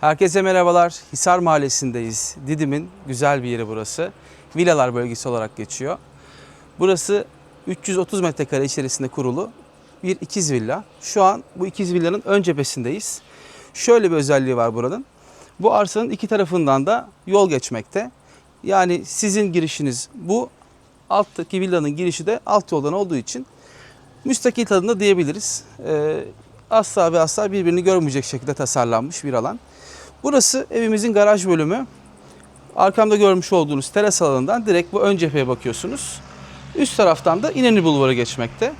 Herkese merhabalar. Hisar Mahallesi'ndeyiz. Didim'in güzel bir yeri burası. Villalar bölgesi olarak geçiyor. Burası 330 metrekare içerisinde kurulu bir ikiz villa. Şu an bu ikiz villanın ön cephesindeyiz. Şöyle bir özelliği var buranın. Bu arsanın iki tarafından da yol geçmekte. Yani sizin girişiniz bu, alttaki villanın girişi de alt yoldan olduğu için müstakil tadında diyebiliriz. Ee, asla ve asla birbirini görmeyecek şekilde tasarlanmış bir alan. Burası evimizin garaj bölümü. Arkamda görmüş olduğunuz teras alanından direkt bu ön cepheye bakıyorsunuz. Üst taraftan da İnönü Bulvarı geçmekte.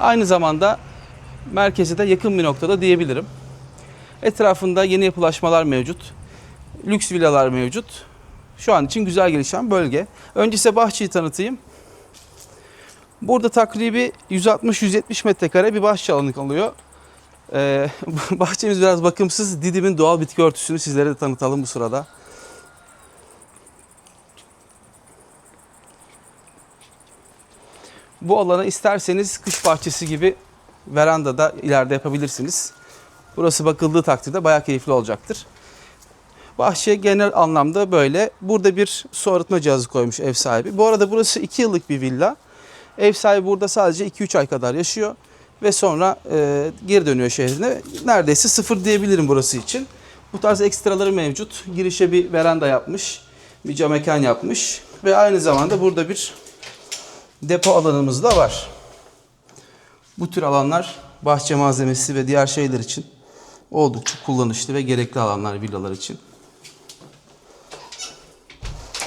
Aynı zamanda merkeze de yakın bir noktada diyebilirim. Etrafında yeni yapılaşmalar mevcut. Lüks villalar mevcut. Şu an için güzel gelişen bölge. Önce size bahçeyi tanıtayım. Burada takribi 160-170 metrekare bir bahçe alanı kalıyor. Ee, bahçemiz biraz bakımsız. Didim'in doğal bitki örtüsünü sizlere de tanıtalım bu sırada. Bu alanı isterseniz kış bahçesi gibi verandada ileride yapabilirsiniz. Burası bakıldığı takdirde bayağı keyifli olacaktır. Bahçe genel anlamda böyle. Burada bir su arıtma cihazı koymuş ev sahibi. Bu arada burası 2 yıllık bir villa. Ev sahibi burada sadece 2-3 ay kadar yaşıyor ve sonra e, geri dönüyor şehrine. Neredeyse sıfır diyebilirim burası için. Bu tarz ekstraları mevcut. Girişe bir veranda yapmış, bir cam mekan yapmış ve aynı zamanda burada bir depo alanımız da var. Bu tür alanlar bahçe malzemesi ve diğer şeyler için oldukça kullanışlı ve gerekli alanlar villalar için.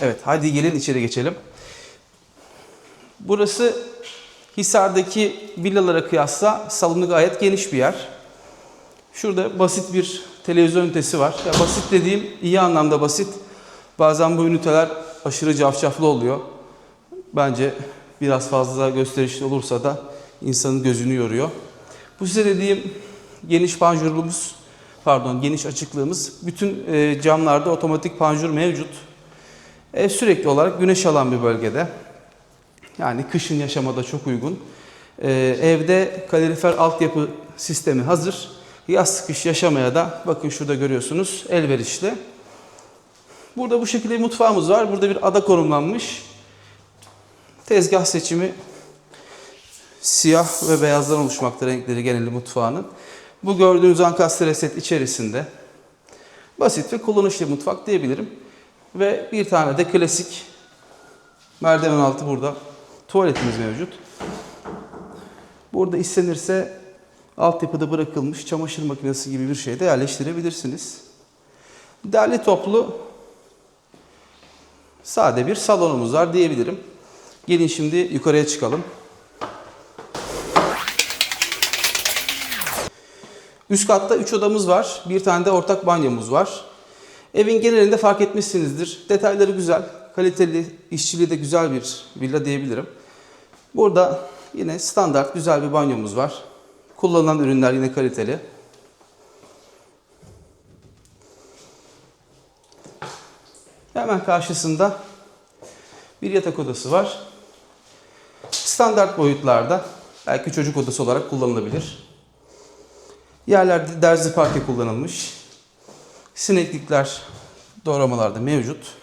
Evet, hadi gelin içeri geçelim. Burası Hisar'daki villalara kıyasla salonu gayet geniş bir yer. Şurada basit bir televizyon ünitesi var. Ya basit dediğim iyi anlamda basit. Bazen bu üniteler aşırı cafcaflı oluyor. Bence biraz fazla gösterişli olursa da insanın gözünü yoruyor. Bu size dediğim geniş panjurumuz, pardon geniş açıklığımız. Bütün e, camlarda otomatik panjur mevcut. Ev sürekli olarak güneş alan bir bölgede. Yani kışın yaşamada çok uygun. Ee, evde kalorifer altyapı sistemi hazır. Yaz kış yaşamaya da bakın şurada görüyorsunuz elverişli. Burada bu şekilde bir mutfağımız var. Burada bir ada konumlanmış. Tezgah seçimi siyah ve beyazdan oluşmakta renkleri geneli mutfağının. Bu gördüğünüz ankastre set içerisinde basit ve kullanışlı mutfak diyebilirim. Ve bir tane de klasik merdiven altı burada tuvaletimiz mevcut. Burada istenirse altyapıda bırakılmış çamaşır makinesi gibi bir şey de yerleştirebilirsiniz. Derli toplu sade bir salonumuz var diyebilirim. Gelin şimdi yukarıya çıkalım. Üst katta 3 odamız var. Bir tane de ortak banyomuz var. Evin genelinde fark etmişsinizdir. Detayları güzel, kaliteli, işçiliği de güzel bir villa diyebilirim. Burada yine standart güzel bir banyomuz var. Kullanılan ürünler yine kaliteli. Hemen karşısında bir yatak odası var. Standart boyutlarda belki çocuk odası olarak kullanılabilir. Yerlerde derzi parke kullanılmış. Sineklikler doğramalarda mevcut.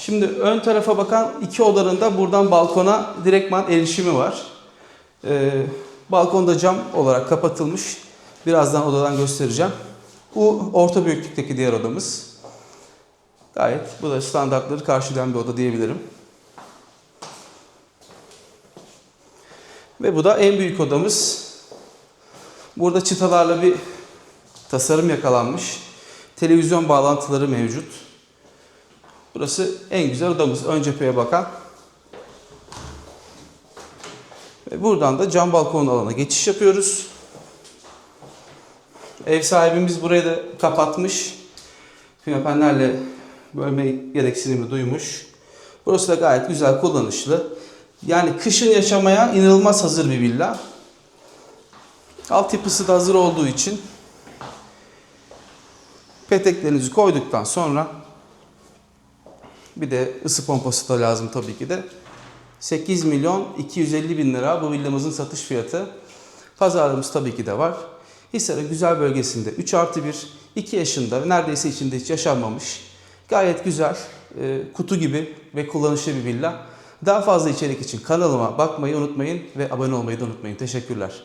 Şimdi ön tarafa bakan iki odanın da buradan balkona direktman erişimi var. Ee, balkonda cam olarak kapatılmış. Birazdan odadan göstereceğim. Bu orta büyüklükteki diğer odamız. Gayet bu da standartları karşılayan bir oda diyebilirim. Ve bu da en büyük odamız. Burada çıtalarla bir tasarım yakalanmış. Televizyon bağlantıları mevcut. Burası en güzel odamız. Ön cepheye bakan. Ve buradan da cam balkon alana geçiş yapıyoruz. Ev sahibimiz burayı da kapatmış. Pimapenlerle bölme gereksinimi duymuş. Burası da gayet güzel, kullanışlı. Yani kışın yaşamaya inanılmaz hazır bir villa. Altyapısı da hazır olduğu için peteklerinizi koyduktan sonra bir de ısı pompası da lazım tabii ki de. 8 milyon 250 bin lira bu villamızın satış fiyatı. Pazarlığımız tabii ki de var. Hisar'ın güzel bölgesinde 3 artı 1, 2 yaşında neredeyse içinde hiç yaşanmamış. Gayet güzel, e, kutu gibi ve kullanışlı bir villa. Daha fazla içerik için kanalıma bakmayı unutmayın ve abone olmayı da unutmayın. Teşekkürler.